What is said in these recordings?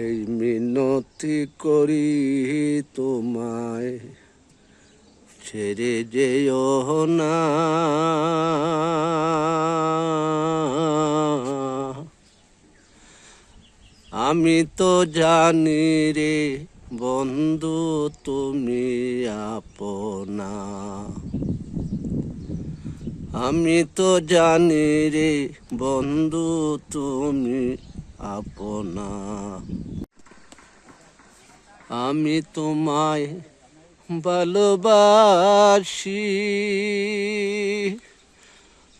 এই মিনতি করি তোমায়, ছেড়ে যেও না। আমি তো জানি রে বন্ধু, তুমি আপনা। আমি তো জানি রে বন্ধু, তুমি আপনা। আমি তোমায় ভালোবাসি।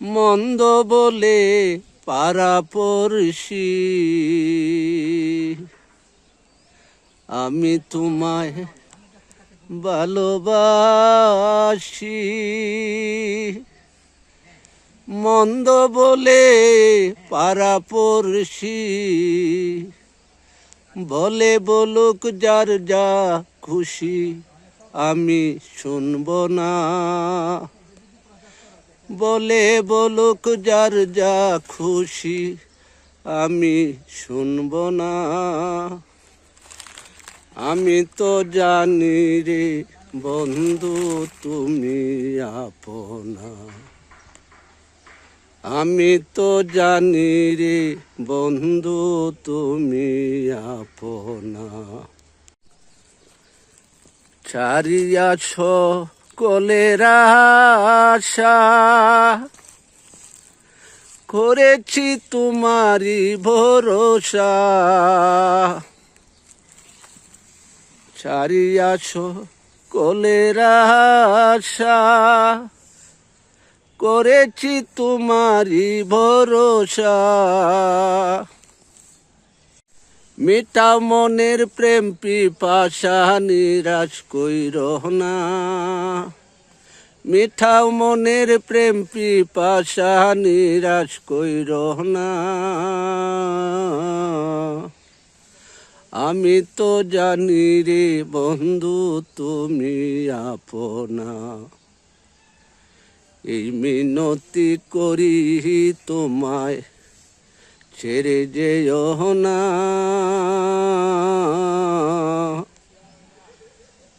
মন্দ বলে পারা পড়শি। আমি তোমায় ভালোবাসি। মন্দ বলে পারা পড়শি। বলে বলুক যার যা খুশি আমি শুনব না। বলে বলুক যার যা খুশি আমি শুনব না। আমি তো জানি রে বন্ধু, তুমি আপনা। আমি তো জানি রে বন্ধু, তুমি আপনা। চারিয়াছ কলের আশা, করেছি তোমারি ভরসা। চারিয়াছ কলের আশা করেছি তোমারি ভরসা। মিঠা মনের প্রেম পিপাসা নিরাশ কইর না। মিঠা মনের প্রেম পিপাসা নিরাশ কইর না। আমি তো জানি রে বন্ধু, তুমি আপনা। এই মিনতি করি তোমায়, ছেড়ে যেও না।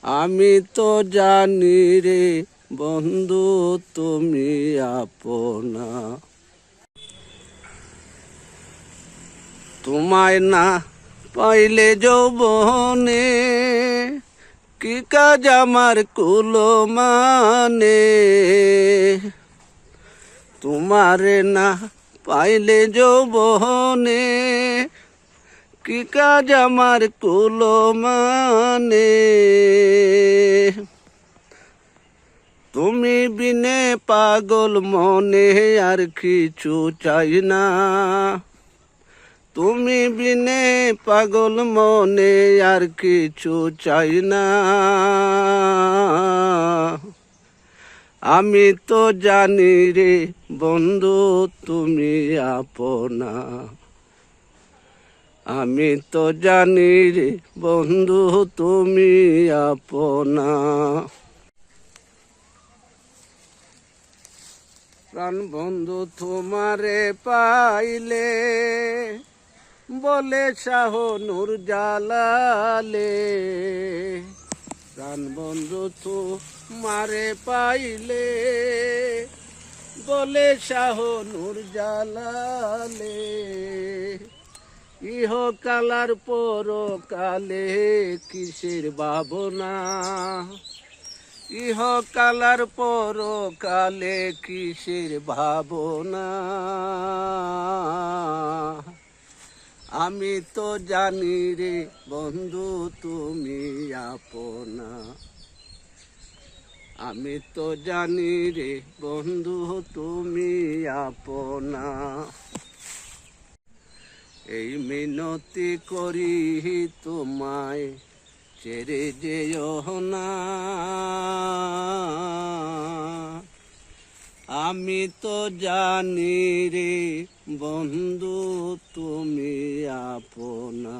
আমি তো জানি রে বন্ধু, তুমি আপনা। তোমায় না পাইলে যৌবনে কি কাজ আমার কুলো মানে তোমারে না পাইলে যৌবনে। কি কাজ আমার কুলো মানে তুমি বিনে পাগল মনে আর কিছু চাই না। তুমি বিনে পাগল মনে আর কিছু চাই না। আমি তো জানি রে বন্ধু, তুমি আপনা। আমি তো জানি রে বন্ধু, তুমি আপনা। প্রাণ বন্ধু তোমারে পাইলে বলে শাহ নূর জালালে। প্রাণ বন্ধু তো মারে পাইলে, বলে শাহ নূর জালালে। ইহ কালার পর কালে কিসের ভাবনা? ইহ কালার পর কালে কিসের ভাবনা? আমি তো জানি রে বন্ধু, তুমি আপনা। আমি তো জানি রে বন্ধু, তুমি আপনা। এই মিনতি করি তোমায়, ছেড়ে যেও না। আমি তো জানি রে বন্ধু তুমি আপনা।